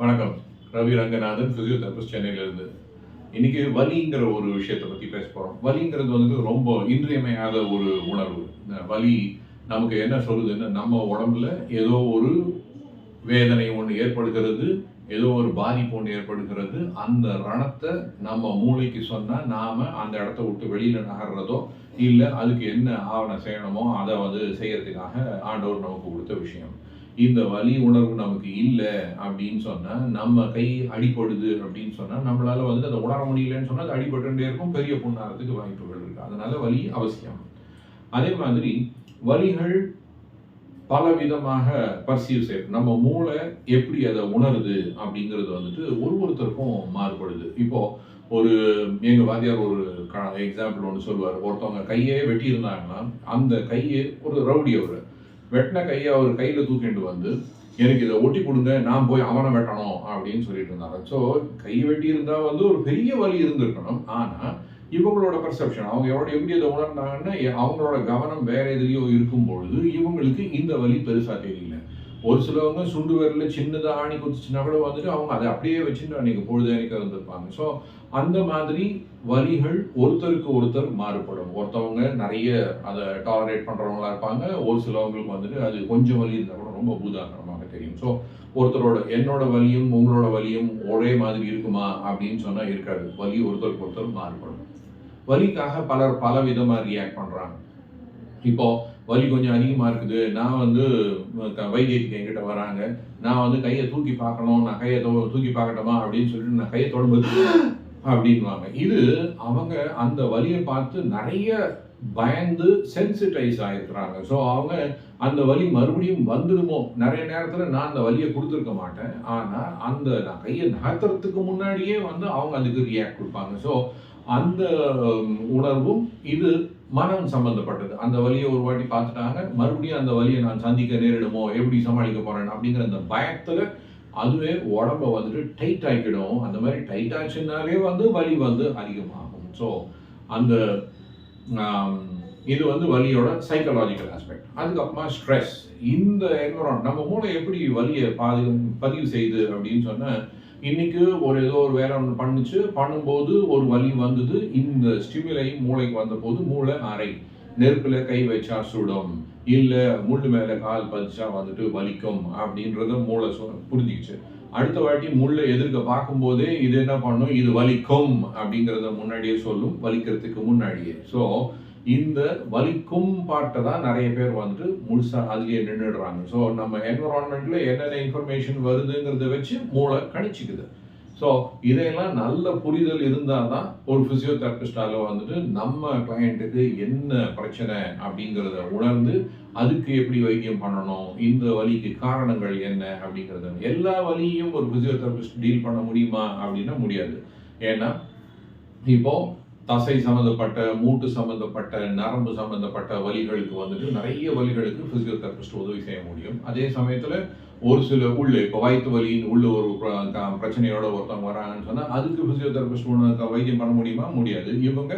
வணக்கம். ரவி ரங்கநாதன் பிசியோதெரபிஸ்ட் சென்னையிலிருந்து. இன்னைக்கு வலிங்கிற ஒரு விஷயத்தை பற்றி பேச போகிறோம் வலிங்கிறது வந்து ரொம்ப இன்றியமையாத ஒரு உணர்வு. இந்த வலி நமக்கு என்ன சொல்லுதுன்னு நம்ம உடம்புல ஏதோ ஒரு வேதனை ஒன்று ஏற்படுகிறது ஏதோ ஒரு பாதிப்பு ஒன்று ஏற்படுகிறது. அந்த ரணத்தை நம்ம மூளைக்கு சொன்னால் நாம் அந்த இடத்த விட்டு வெளியில் நகர்றதோ இல்லை அதுக்கு என்ன ஆவணம் செய்யணுமோ அதை வந்து செய்யறதுக்காக ஆண்டவர் நமக்கு கொடுத்த விஷயம். இந்த வலி உணர்வு நமக்கு இல்லை அப்படின்னு சொன்னால் நம்ம கை அடிபடுது அப்படின்னு சொன்னால் நம்மளால் வந்து அதை உணர முடியலன்னு சொன்னால் அது அடிபட்டுகிட்டே இருக்கும் பெரிய புண்ணாகிறதுக்கு வாய்ப்புகள் இருக்குது அதனால் வலி அவசியம். அதே மாதிரி வலிகள் பல விதமாக பர்சீவ் செய்யும் நம்ம மூளை எப்படி அதை உணருது அப்படிங்கிறது வந்துட்டு ஒரு ஒருத்தருக்கும் மாறுபடுது. இப்போது ஒரு எங்கள் வாத்தியார் ஒரு எக்ஸாம்பிள் ஒன்று சொல்லுவார். ஒருத்தவங்க கையே வெட்டியிருந்தாங்கன்னா அந்த கையை ஒரு ரவுடி அவர். வெட்டின கையை அவர் கையில் தூக்கிட்டு வந்து எனக்கு இதை ஒட்டி கொடுங்க நான் போய் அவனை வெட்டணும் அப்படின்னு சொல்லிட்டு இருந்தாங்க. ஸோ கை வெட்டி இருந்தால் வந்து ஒரு பெரிய வலி இருந்திருக்கணும். ஆனால் இவங்களோட பர்செப்ஷன் அவங்க எவ்வளோ எப்படி இதை உணர்ந்தாங்கன்னா அவங்களோட கவனம் வேற எதுலேயோ இருக்கும் பொழுது இவங்களுக்கு இந்த வலி பெருசாக தெரியல. ஒரு சிலவங்க சுண்டு விரல்ல சின்னதாக ஆணி குத்துச்சுன்னா கூட வந்துட்டு அவங்க அதை அப்படியே வச்சுட்டு அன்னைக்கு பொழுதேனிக்க இருந்திருப்பாங்க ஸோ அந்த மாதிரி வலிகள் ஒருத்தருக்கு ஒருத்தர் மாறுபடும். ஒருத்தவங்க நிறைய அதை டாலரேட் பண்ணுறவங்களா இருப்பாங்க. ஒரு சிலவங்களுக்கு வந்துட்டு அது கொஞ்சம் வலி இருந்தால் கூட ரொம்ப பூதாகரமாக தெரியும். ஸோ ஒருத்தரோட என்னோட வலியும் உங்களோட வலியும் ஒரே மாதிரி இருக்குமா அப்படின்னு சொன்னால் இருக்காது. வலி ஒருத்தருக்கு ஒருத்தர் மாறுபடும். வலிக்காக பலர் பல விதமாக ரியாக்ட் பண்ணுறாங்க இப்போ வலி கொஞ்சம் அதிகமா இருக்குது. நான் வந்து வைத்தியத்துக்கு என்கிட்ட வராங்க. நான் வந்து கையை தூக்கி பார்க்கணும் நான் கையை தூக்கி பார்க்கட்டுமா அப்படின்னு சொல்லிட்டு நான் கையை தொடும்போது அப்படின்வாங்க இது அவங்க அந்த வலியை பார்த்து நிறைய பயந்து சென்சிட்டைஸ் ஆயிருக்கிறாங்க. ஸோ அவங்க அந்த வலி மறுபடியும் வந்துடுமோ? நிறைய நேரத்தில் நான் அந்த வலியை கொடுத்துருக்க மாட்டேன். ஆனால் அந்த நான் கையை நகர்த்துறதுக்கு முன்னாடியே வந்து அவங்க அதுக்கு ரியாக்ட் கொடுப்பாங்க. ஸோ அந்த உணர்வும் இது மனம் சம்பந்தப்பட்டது. அந்த வலியை ஒரு வாட்டி பார்த்துட்டாங்க. மறுபடியும் அந்த வலியை நான் சந்திக்க நேரிடுமோ எப்படி சமாளிக்க போறேன் அப்படிங்கிற அந்த பயத்துல அதுவே உடம்ப வந்துட்டு டைட் ஆகிடும் அந்த மாதிரி டைட் ஆச்சுன்னாலே வந்து வலி வந்து அதிகமாகும். ஸோ அந்த இது வந்து வலியோட சைக்கலாஜிக்கல் ஆஸ்பெக்ட் அதுக்கப்புறமா ஸ்ட்ரெஸ் இந்த என்வரான் நம்ம மூளை எப்படி வலியை பாதி பதிவு செய்யுது அப்படின்னு சொன்னால் இன்னைக்கு ஒரு ஏதோ ஒரு வேலை ஒன்று பண்ணுச்சு. பண்ணும்போது ஒரு வலி வந்தது. இந்த ஸ்டிமுலை மூளைக்கு வந்தபோது மூளை அறை நெருப்பில் கை வச்சா சுடும். இல்லை முள் மேலே கால் பதிச்சா வந்துட்டு வலிக்கும் அப்படின்றத மூளை சொ- புரிஞ்சிக்கிச்சு. அடுத்த வாட்டி முள்ளை எதிர்க்க பார்க்கும்போதே இது என்ன பண்ணும்? இது வலிக்கும் அப்படிங்கிறத முன்னாடியே சொல்லும். வலிக்கிறதுக்கு முன்னாடியே. ஸோ இந்த வலிக்கும் பாட்டை தான் நிறைய பேர் வந்துட்டு முழுசாக அதுலேயே நின்றுடுறாங்க ஸோ நம்ம என்விரான்மெண்ட்டில் என்னென்ன இன்ஃபர்மேஷன் வருதுங்கிறத வச்சு மூளை கணிச்சிக்குது. ஸோ இதையெல்லாம் நல்ல புரிதல் இருந்தால் தான் ஒரு ஃபிசியோதெரபிஸ்டால வந்துட்டு நம்ம கிளையண்ட்டுக்கு என்ன பிரச்சனை அப்படிங்கிறத உணர்ந்து அதுக்கு எப்படி வைத்தியம் பண்ணணும் இந்த வலிக்கு காரணங்கள் என்ன அப்படிங்கிறது எல்லா வலியையும் ஒரு ஃபிசியோதெரபிஸ்ட் டீல் பண்ண முடியுமா அப்படின்னா முடியாது. ஏன்னா இப்போது தசை சம்மந்தப்பட்ட மூட்டு சம்மந்தப்பட்ட நரம்பு சம்மந்தப்பட்ட வலிகளுக்கு வந்துட்டு நிறைய வலிகளுக்கு பிசியோதெரபிஸ்ட் உதவி செய்ய முடியும். அதே சமயத்தில் ஒரு சில உள்ள இப்போ வயிற்று வலின்னு உள்ள ஒரு பிரச்சனையோட ஒருத்தவங்க வராங்கன்னு சொன்னால் அதுக்கு பிசியோதெரபிஸ்ட் ஒன்று வைத்தியம் பண்ண முடியுமா? முடியாது. இவங்க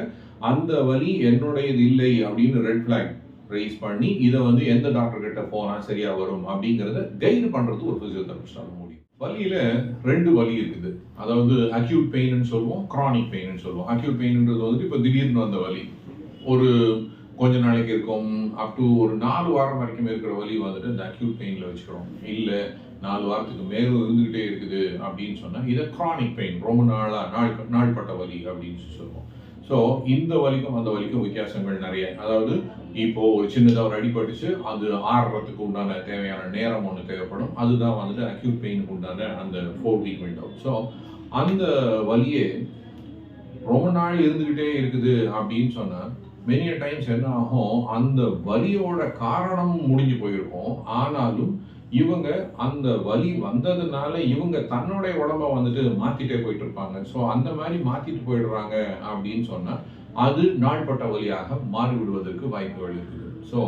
அந்த வலி என்னுடையது இல்லை அப்படின்னு ரெட் ஃபிளாக் ரைஸ் பண்ணி இதை வந்து எந்த டாக்டர் கிட்ட போனால் சரியாக வரும் அப்படிங்கிறத கைடு பண்ணுறது ஒரு பிசியோதெரபிஸ்டால முடியும். வலியில் ரெண்டு வலி இருக்குது. அதாவது அக்யூட் பெயின்னு சொல்லுவோம் க்ரானிக் பெயின்னு சொல்லுவோம். அக்யூட் பெயின்ன்றது வந்துட்டு இப்போ திடீர்னு வந்த வலி. ஒரு கொஞ்ச நாளைக்கு இருக்கும் அப் டு ஒரு நாலு வாரம் வரைக்கும் இருக்கிற வலி வந்துட்டு இந்த அக்யூட் பெயினில் வச்சுக்கிறோம். இல்லை நாலு வாரத்துக்கு மேலும் இருந்துக்கிட்டே இருக்குது அப்படின்னு சொன்னால் இதை க்ரானிக் பெயின் ரொம்ப நாளாக நாள் நாள்பட்ட வலி அப்படின்னு சொல்லுவோம். ஸோ இந்த வலிக்கும் அந்த வலிக்கும் வித்தியாசங்கள் நிறைய. அதாவது இப்போ ஒரு சின்னதாக ஒரு அடிபட்டுச்சு அது ஆடுறதுக்கு உண்டான தேவையான நேரம் ஒன்று தேவைப்படும். அதுதான் வந்துட்டு அக்யூட் பெயினுக்கு உண்டான அந்த ஃபோர் வீக் விண்டோ ஸோ அந்த வலியே ரொம்ப நாள் இருந்துக்கிட்டே இருக்குது அப்படின்னு சொன்னால் மெனிய டைம்ஸ் என்ன ஆகும் அந்த வலியோட காரணம் முடிஞ்சு போயிருக்கும். ஆனாலும் இவங்க அந்த வலி வந்ததுனால இவங்க தன்னுடைய உடம்ப வந்துட்டு மாற்றிட்டே போயிட்டு இருப்பாங்க. ஸோ அந்த மாதிரி மாற்றிட்டு போயிடுறாங்க அப்படின்னு சொன்னால் அது நாள்பட்ட வழியாக மாறிவிடுவதற்கு வாய்ப்புகள் இருக்குது ஸோ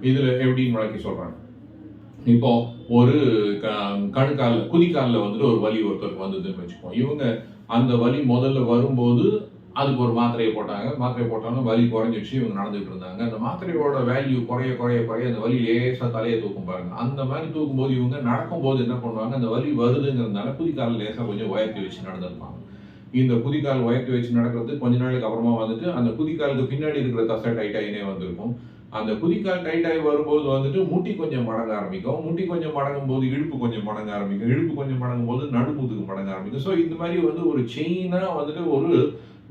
இதில் எப்படின்னு வழக்கி சொல்கிறாங்க இப்போ ஒரு க- கணுக்கால்ல குதிக்கால்ல வந்துட்டு ஒரு வலி ஒருத்தருக்கு வந்ததுன்னு வச்சுக்கோம் இவங்க அந்த வலி முதல்ல வரும்போது அதுக்கு ஒரு மாத்திரையை போட்டாங்க. மாத்திரையை போட்டாலும் வலி குறைஞ்சிடுச்சு. இவங்க நடந்துட்டு இருந்தாங்க. அந்த மாத்திரையோட வேல்யூ குறைய குறைய குறைய அந்த வலி லேசாக தலையை தூக்கும் பாருங்க. அந்த மாதிரி தூக்கும்போது இவங்க நடக்கும்போது என்ன பண்ணுவாங்க? அந்த வலி வருதுங்கிறதுனால குதிக்கால் லேசாக கொஞ்சம் உயர்த்தி வச்சு நடந்திருப்பாங்க. இந்த குதிக்கால் உயர்த்தி வச்சு நடக்கிறது கொஞ்ச நாளுக்கு அப்புறமா வந்துட்டு அந்த குதிக்காலுக்கு பின்னாடி இருக்கிற தசை டைட் ஆகினே வந்திருக்கும். அந்த குதிக்கால் டைட் ஆகி வரும்போது வந்துட்டு முட்டி கொஞ்சம் மடங்க ஆரம்பிக்கும். முட்டி கொஞ்சம் மடங்கும் போது இழுப்பு கொஞ்சம் மடங்க ஆரம்பிக்கும். இழுப்பு கொஞ்சம் மடங்கும் போது நடுமுதுக்கு மடங்க ஆரம்பிக்கும். ஸோ இந்த மாதிரி வந்து ஒரு செயினாக வந்துட்டு ஒரு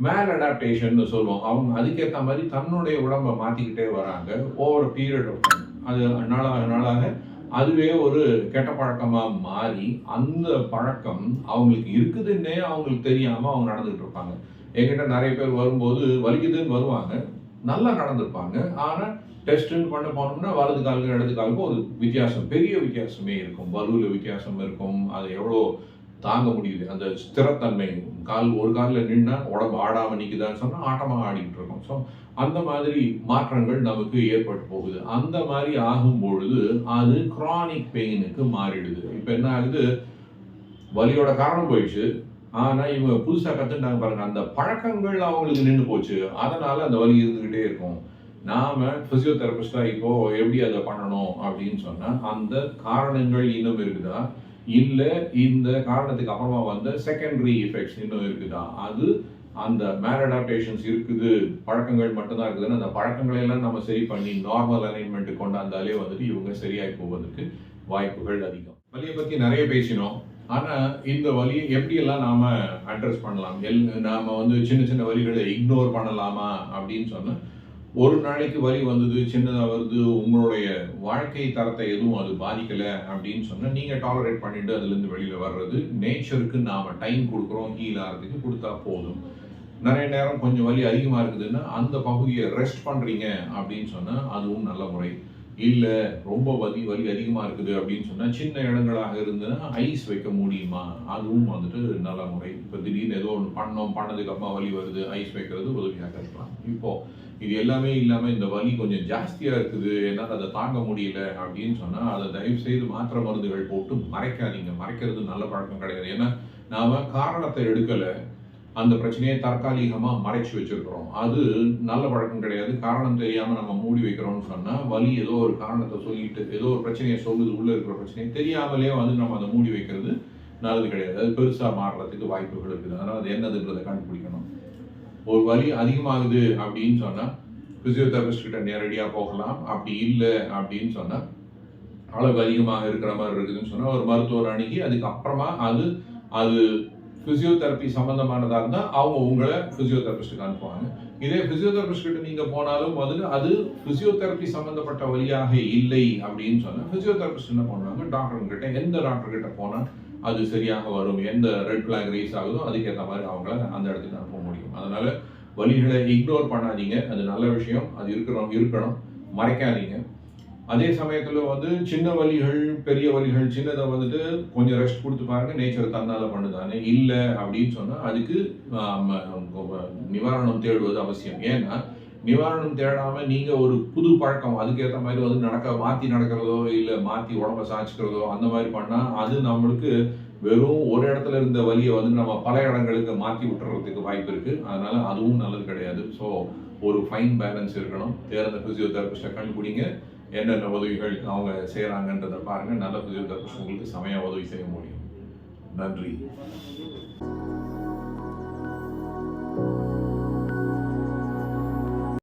மேல் அடாப்டேஷன் சொல்லுவோம். அவங்க அதுக்கேற்ற மாதிரி தன்னுடைய உடம்பை மாற்றிக்கிட்டே வராங்க. ஓவர் பீரியட் அது நாளாக நாளாக அதுவே ஒரு கெட்ட பழக்கமாக மாறி அந்த பழக்கம் அவங்களுக்கு இருக்குதுன்னே அவங்களுக்கு தெரியாமல் அவங்க நடந்துகிட்டு இருப்பாங்க. என்கிட்ட நிறைய பேர் வரும்போது வலிக்குதுன்னு வருவாங்க. நல்லா நடந்திருப்பாங்க. ஆனால் டெஸ்ட்டுன்னு பண்ண போனோம்னா வலது காலுக்கும் இடது காலுக்கும் ஒரு வித்தியாசம் பெரிய வித்தியாசமே இருக்கும். வலுவில் வித்தியாசம் இருக்கும். அது எவ்வளோ தாங்க முடியுது. அந்த ஸ்திரத்தன்மை கால் ஒரு காலில் நின்னா உடம்பு ஆடாமல் நிற்குதான்னு சொன்னால் ஆட்டமாக ஆடிக்கிட்டு இருக்கோம். ஸோ அந்த மாதிரி மாற்றங்கள் நமக்கு ஏற்பட்டு போகுது. அந்த மாதிரி ஆகும் பொழுது அது கிரானிக் பெயினுக்கு மாறிடுது. இப்போ என்ன ஆகுது? வலியோட காரணம் போயிடுச்சு. ஆனால் இவங்க புதுசாக கற்றுட்டாங்க பாருங்க. அந்த பழக்கங்கள் அவங்களுக்கு நின்று போச்சு. அதனால அந்த வலி இருந்துக்கிட்டே இருக்கும். நாம ஃபிசியோதெரபிஸ்டாக இப்போ எப்படி அதை பண்ணணும் அப்படின்னு சொன்னால் அந்த காரணங்கள் இன்னும் இருக்குதா? இல்லை இந்த காரணத்துக்கு அப்புறமா வந்த செகண்டரி எஃபெக்ட்ஸ் இன்னும் இருக்குதா? அது அந்த மேரடாப்டேஷன்ஸ் இருக்குது பழக்கங்கள் மட்டும்தான் இருக்குதுன்னு அந்த பழக்கங்களை எல்லாம் நம்ம சரி பண்ணி நார்மல் அலைன்மெண்ட் கொண்டாந்தாலே வந்துட்டு இவங்க சரியாகி போவதற்கு வாய்ப்புகள் அதிகம். வலியை பற்றி நிறைய பேசினோம். ஆனால் இந்த வலியை எப்படியெல்லாம் நாம் அட்ரஸ் பண்ணலாம்? எல் நாம வந்து சின்ன சின்ன வலிகளை இக்னோர் பண்ணலாமா அப்படின்னு சொன்னால் ஒரு நாளைக்கு வலி வந்தது சின்னதாக வருது உங்களுடைய வாழ்க்கை தரத்தை எதுவும் அது பாதிக்கலை அப்படின்னு சொன்னால் நீங்கள் டாலரேட் பண்ணிவிட்டு அதுலேருந்து வெளியில் வர்றது நேச்சருக்கு நாம் டைம் கொடுக்குறோம் ஹீல் ஆகிறதுக்கு கொடுத்தா போதும். நிறைய நேரம் கொஞ்சம் வலி அதிகமாக இருக்குதுன்னா அந்த பகுதியை ரெஸ்ட் பண்ணுறீங்க அப்படின்னு சொன்னால் அதுவும் நல்ல முறை. இல்லை ரொம்ப வலி வலி அதிகமாக இருக்குது அப்படின்னு சொன்னால் சின்ன இடங்களாக இருந்ததுன்னா ஐஸ் வைக்க முடியுமா? அதுவும் வந்துட்டு நல்ல முறை. இப்போ திடீர்னு ஏதோ ஒன்று பண்ணோம் பண்ணதுக்கப்புறம் வலி வருது ஐஸ் வைக்கிறது உதவியாக இருக்கலாம். இப்போது இது எல்லாமே இல்லாமல் இந்த வலி கொஞ்சம் ஜாஸ்தியாக இருக்குது என்னால் அதை தாங்க முடியல அப்படின்னு சொன்னால் அதை தயவு செய்து மாத்திரை மருந்துகள் போட்டு மறைக்காதீங்க. மறைக்கிறது நல்ல பழக்கம் கிடையாது. ஏன்னா நாம் காரணத்தை எடுக்கலை. அந்த பிரச்சனையை தற்காலிகமாக மறைச்சி வச்சிருக்கிறோம். அது நல்ல பழக்கம் கிடையாது. காரணம் தெரியாமல் நம்ம மூடி வைக்கிறோம்னு சொன்னால் வலி ஏதோ ஒரு காரணத்தை சொல்லிட்டு ஏதோ ஒரு பிரச்சனையை சொல்லுது உள்ளே இருக்கிற பிரச்சனையை தெரியாமலே வந்து நம்ம அதை மூடி வைக்கிறது நல்லது கிடையாது. அது பெருசாக மாறுறதுக்கு வாய்ப்புகள் இருக்குது. அதனால் அது என்னதுன்றதை கண்டுபிடிக்கணும். ஒரு வலி அதிகமாகுது அப்படின்னு சொன்னால் பிசியோதெரபிஸ்ட் கிட்ட நேரடியாக போகலாம். அப்படி இல்லை அப்படின்னு சொன்னால் அளவு அதிகமாக இருக்கிற மாதிரி இருக்குதுன்னு சொன்னால் ஒரு மருத்துவர் அணுகி அதுக்கப்புறமா அது அது ஃபிசியோதெரப்பி சம்மந்தமானதாக இருந்தால் அவங்க உங்களை ஃபிசியோதெரபிஸ்ட்டுக்கு அனுப்புவாங்க. இதே ஃபிசியோதெரபிஸ்ட் கிட்ட நீங்கள் போனாலும் முதல்ல அது ஃபிசியோதெரப்பி சம்மந்தப்பட்ட வழியாக இல்லை அப்படின்னு சொன்னால் ஃபிசியோதெரபிஸ்ட் என்ன பண்ணுவாங்க? டாக்டர்கிட்ட எந்த டாக்டர்கிட்ட போனால் அது சரியாக வரும். எந்த ரெட் ஃப்ளாக் ரைஸ் ஆகுதோ அதுக்கேற்ற மாதிரி அவங்கள அந்த இடத்துக்கு அனுப்ப முடியும். அதனால் வழிகளை இக்னோர் பண்ணாதீங்க. அது நல்ல விஷயம். அது இருக்கிறோம் இருக்கணும். மறைக்காதீங்க. அதே சமயத்தில் வந்து சின்ன வழிகள் பெரிய வழிகள் சின்னதை வந்துட்டு கொஞ்சம் ரெஸ்ட் கொடுத்து பாருங்க. நேச்சர் தன்னால் பண்ணுதானே? இல்லை அப்படின்னு சொன்னால் அதுக்கு நிவாரணம் தேடுவது அவசியம். ஏன்னா நிவாரணம் தேடாமல் நீங்கள் ஒரு புது பழக்கம் அதுக்கேற்ற மாதிரி வந்து நடக்க மாற்றி நடக்கிறதோ இல்லை மாற்றி உடம்ப சாய்ச்சிக்கிறதோ அந்த மாதிரி பண்ணால் அது நம்மளுக்கு வெறும் ஒரு இடத்துல இருந்த வழியை வந்து நம்ம பல இடங்களுக்கு மாற்றி விட்டுறதுக்கு வாய்ப்பு இருக்குது அதனால் அதுவும் நல்லது கிடையாது. ஸோ ஒரு ஃபைன் பேலன்ஸ் இருக்கணும். தேர்ந்த பிசியோதெரபிஸ்ட்டை கண்டுபிடிங்க. என்னென்ன உதவிகள் அவங்க செய்கிறாங்கன்றதை பாருங்கள் நல்ல பிசியோதெரபிஸ்ட் உங்களுக்கு சமய உதவி செய்ய முடியும். நன்றி.